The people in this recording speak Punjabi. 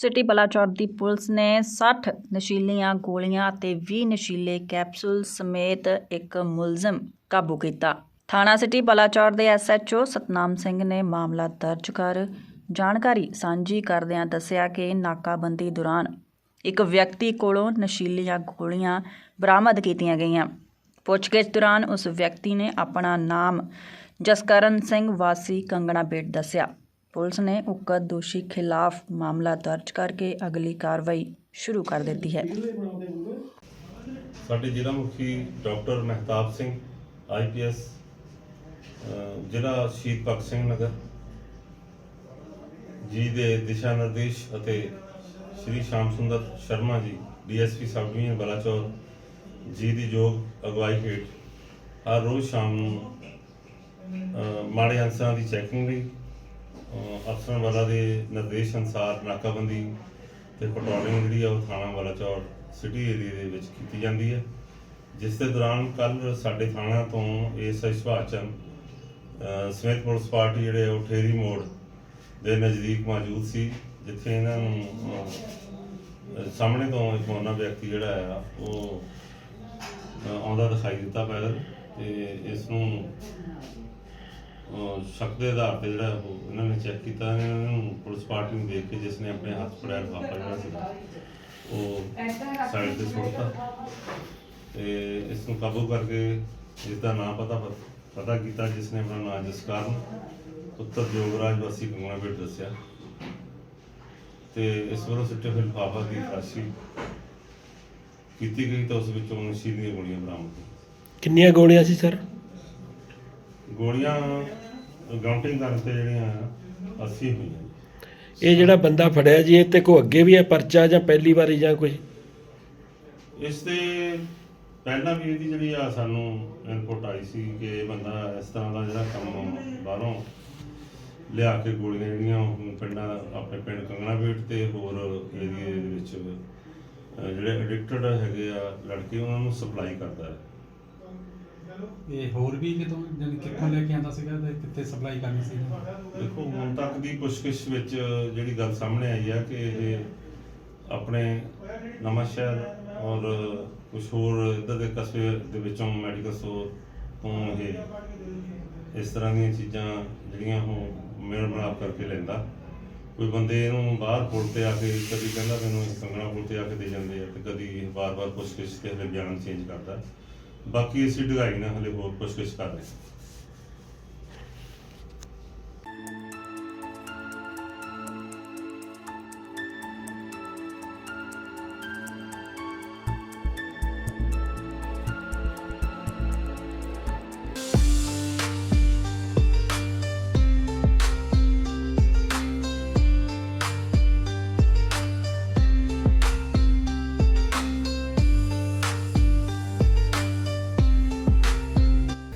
ਸਿਟੀ ਬਲਾਚੌਰ ਦੀ ਪੁਲਿਸ ਨੇ 60 ਨਸ਼ੀਲੀਆਂ ਗੋਲੀਆਂ ਅਤੇ 20 ਨਸ਼ੀਲੇ ਕੈਪਸੂਲ ਸਮੇਤ ਇੱਕ ਮੁਲਜ਼ਮ ਕਾਬੂ ਕੀਤਾ। ਥਾਣਾ ਸਿਟੀ ਬਲਾਚੌਰ ਦੇ ਐਸਐਚਓ ਸਤਨਾਮ ਸਿੰਘ ਨੇ ਮਾਮਲਾ ਦਰਜ ਕਰ ਜਾਣਕਾਰੀ ਸਾਂਝੀ ਕਰਦਿਆਂ ਦੱਸਿਆ ਕਿ ਨਾਕਾਬੰਦੀ ਦੌਰਾਨ ਇੱਕ ਵਿਅਕਤੀ ਕੋਲੋਂ ਨਸ਼ੀਲੀਆਂ ਗੋਲੀਆਂ ਬਰਾਮਦ ਕੀਤੀਆਂ ਗਈਆਂ। ਪੁੱਛਗਿੱਛ ਦੌਰਾਨ ਉਸ ਵਿਅਕਤੀ ਨੇ ਆਪਣਾ ਨਾਮ ਜਸਕਰਨ ਸਿੰਘ ਵਾਸੀ ਕੰਗਣਾ ਬੇਟ ਦੱਸਿਆ। ਪੁਲਿਸ ਨੇ ਉਕਤ ਦੋਸ਼ੀ ਖਿਲਾਫ ਮਾਮਲਾ ਦਰਜ ਕਰਕੇ ਅਗਲੀ ਕਾਰਵਾਈ ਸ਼ੁਰੂ ਕਰ ਦਿੱਤੀ ਹੈ। ਸਾਡੇ ਜ਼ਿਲ੍ਹਾ ਮੁਖੀ ਡਾਕਟਰ ਮਹਿਤਾਬ ਸਿੰਘ ਆਈਪੀਐਸ ਜ਼ਿਲ੍ਹਾ ਸ਼ਹੀਦ ਭਗਤ ਸਿੰਘ ਨਗਰ, ਜੀ ਦੇ ਦਿਸ਼ਾ ਨਿਰਦੇਸ਼ ਅਤੇ ਸ਼੍ਰੀ ਸ਼ਾਮ ਸੁੰਦਰ Sharma ji DSP sub division Balachaur, ਜੀ ਦੀ ਯੋਗ ਅਗਵਾਈ ਹੇਠ ਹਰ ਰੋਜ਼ ਸ਼ਾਮ ਨੂੰ ਮਾੜੇ ਅੰਸਰਾਂ ਦੀ ਚੈਕਿੰਗ ਲਈ ਅਫਸਰ ਵਾਲਾ ਦੇ ਨਿਰਦੇਸ਼ ਅਨੁਸਾਰ ਨਾਕਾਬੰਦੀ ਤੇ ਪੈਟਰੋਲਿੰਗ ਜਿਹੜੀ ਆ ਉਹ ਥਾਣਾ ਵਾਲਾ ਬਲਾਚੌਰ ਸਿਟੀ ਏਰੀਆ ਦੇ ਵਿੱਚ ਕੀਤੀ ਜਾਂਦੀ ਹੈ। ਜਿਸ ਦੇ ਦੌਰਾਨ ਕੱਲ ਸਾਡੇ ਥਾਣਾ ਤੋਂ ਏਐਸਆਈ ਸੁਭਾਸ਼ ਸਮੇਤ ਪੁਲਿਸ ਪਾਰਟੀ ਜਿਹੜੇ ਉਹ ਠੇਰੀ ਮੋੜ ਦੇ ਨਜ਼ਦੀਕ ਮੌਜੂਦ ਸੀ, ਜਿੱਥੇ ਇਹਨਾਂ ਨੂੰ ਸਾਹਮਣੇ ਤੋਂ ਇੱਕ ਮੋਨਾ ਵਿਅਕਤੀ ਜਿਹੜਾ ਆ ਉਹ ਆਉਂਦਾ ਦਿਖਾਈ ਦਿੱਤਾ ਪੈਦਲ ਤੇ ਇਸ ਨੂੰ ਸ਼ੱਕ ਦੇ ਆਧਾਰ ਤੇ ਜਿਹੜਾ ਉਹ ਇਹਨਾਂ ਨੇ ਚੈੱਕ ਕੀਤਾ ਇਹਨਾਂ ਨੂੰ ਪੁਲਿਸ ਪਾਰਟੀ ਨੂੰ ਦੇਖ ਕੇ ਜਿਸ ਨੇ ਆਪਣੇ ਹੱਥ ਫੜਿਆ ਲਿਫਾਫਾ ਜਿਹੜਾ ਸੀ। ਉਹ ਸਾਈਡ ਤੇ ਸੁੱਟਤਾ। ਤੇ ਇਸ ਨੂੰ ਕਾਬੂ ਕਰਕੇ ਇਸ ਦਾ ਨਾਮ ਪਤਾ ਪਤਾ ਕੀਤਾ ਜਿਸ ਨੇ ਆਪਣਾ ਨਾਮ ਜਸਕਰਨ ਉੱਤਰ ਜੋਗਰਾਜ ਵਾਸੀ ਗੰਗਣਾ ਬੇਟ ਦੱਸਿਆ। ਤੇ ਇਸ ਵੱਲੋਂ ਸਿੱਟੇ ਹੋਏ ਲਿਫਾਫਾ ਦੀ ਤਲਾਸ਼ੀ ਕੀਤੀ ਗਈ ਤਾਂ ਉਸ ਵਿੱਚੋਂ ਨਸ਼ੀਲੀਆਂ ਦੀਆਂ ਗੋਲੀਆਂ ਬਰਾਮਦ ਕਿੰਨੀਆਂ ਗੋਲੀਆਂ ਸੀ ਸਰ? ਗੋਲੀਆਂ ਕਾਊਂਟਿੰਗ ਕਰਨ ਤੇ ਜਿਹੜੀਆਂ 80 ਹੋਈਆਂ ਇਹ ਜਿਹੜਾ ਬੰਦਾ ਫੜਿਆ ਜੀ ਇਹ ਤੇ ਕੋ ਅੱਗੇ ਵੀ ਹੈ ਪਰਚਾ ਜਾਂ ਪਹਿਲੀ ਵਾਰੀ ਜਾਂ ਕੋਈ? ਇਸ ਤੇ ਪਹਿਲਾਂ ਵੀ ਇਹਦੀ ਜਿਹੜੀ ਆ ਸਾਨੂੰ ਇਨਪੁਟ ਆਈ ਸੀ ਕਿ ਇਹ ਬੰਦਾ ਇਸ ਤਰ੍ਹਾਂ ਦਾ ਜਿਹੜਾ ਕੰਮ ਬਾਹਰੋਂ ਲਿਆ ਕੇ ਗੋਲੀਆਂ ਜਿਹੜੀਆਂ ਉਹ ਪਿੰਡਾਂ ਆਪਣੇ ਪਿੰਡ ਕੰਗਣਾ ਬੇਟ ਤੇ ਹੋਰ ਏਰੀਏ ਦੇ ਵਿੱਚ ਜਿਹੜੇ ਐਡਿਕਟਡ ਹੈਗੇ ਆ ਲੜਕੇ ਉਹਨਾਂ ਨੂੰ ਸਪਲਾਈ ਕਰਦਾ ਹੈ। ਇਹ ਹੋਰ ਵੀ ਕਿਤੋਂ, ਜਾਣੀ ਕਿੱਥੋਂ ਲੈ ਕੇ ਆਂਦਾ ਸੀਗਾ ਤੇ ਕਿੱਥੇ ਸਪਲਾਈ ਕਰਨੀ ਸੀ? ਦੇਖੋ, ਹੁਣ ਤੱਕ ਦੀ ਪੁੱਛਗਿੱਛ ਵਿੱਚ ਜਿਹੜੀ ਗੱਲ ਸਾਹਮਣੇ ਆਈ ਹੈ ਕਿ ਇਹ ਆਪਣੇ ਨਵਾਂ ਸ਼ਹਿਰ ਔਰ ਕੁਝ ਹੋਰ ਇੱਧਰ ਦੇ ਕਸਬੇ ਦੇ ਵਿੱਚੋਂ ਮੈਡੀਕਲ ਸਟੋਰ ਤੋਂ ਇਹ, ਇਸ ਤਰ੍ਹਾਂ ਦੀਆਂ ਚੀਜ਼ਾਂ ਜਿਹੜੀਆਂ ਉਹ ਮੇਲ ਮਿਲਾਪ ਕਰਕੇ ਲੈਂਦਾ। ਕੋਈ ਬੰਦੇ ਇਹਨੂੰ ਬਾਹਰ ਪੁਲ ਤੇ ਆ ਕੇ ਕਦੀ ਕਹਿੰਦਾ ਮੈਨੂੰ ਇਹ ਕੰਗਣਾ ਪੁਲ ਤੇ ਆ ਕੇ ਦੇ ਜਾਂਦੇ ਆ ਤੇ ਕਦੀ ਇਹ ਵਾਰ-ਵਾਰ ਪੁੱਛਗਿੱਛ ਤੇ ਬਿਆਨ ਚੇਂਜ ਕਰਦਾ। ਬਾਕੀ ਅਸੀਂ ਢਗਾਈ ਨਾਲ ਹਲੇ ਹੋਰ ਪੁੱਛਗਿੱਛ ਕਰ ਰਹੇ ਹਾਂ।